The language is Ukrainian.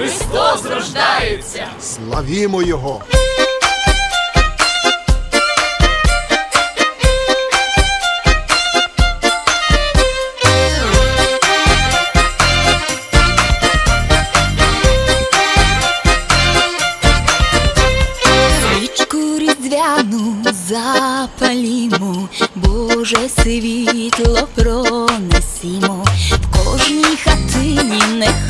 Христос рождається! Славімо Його! Різдвяну запалімо, Боже світло пронесімо, в кожній хатині нехай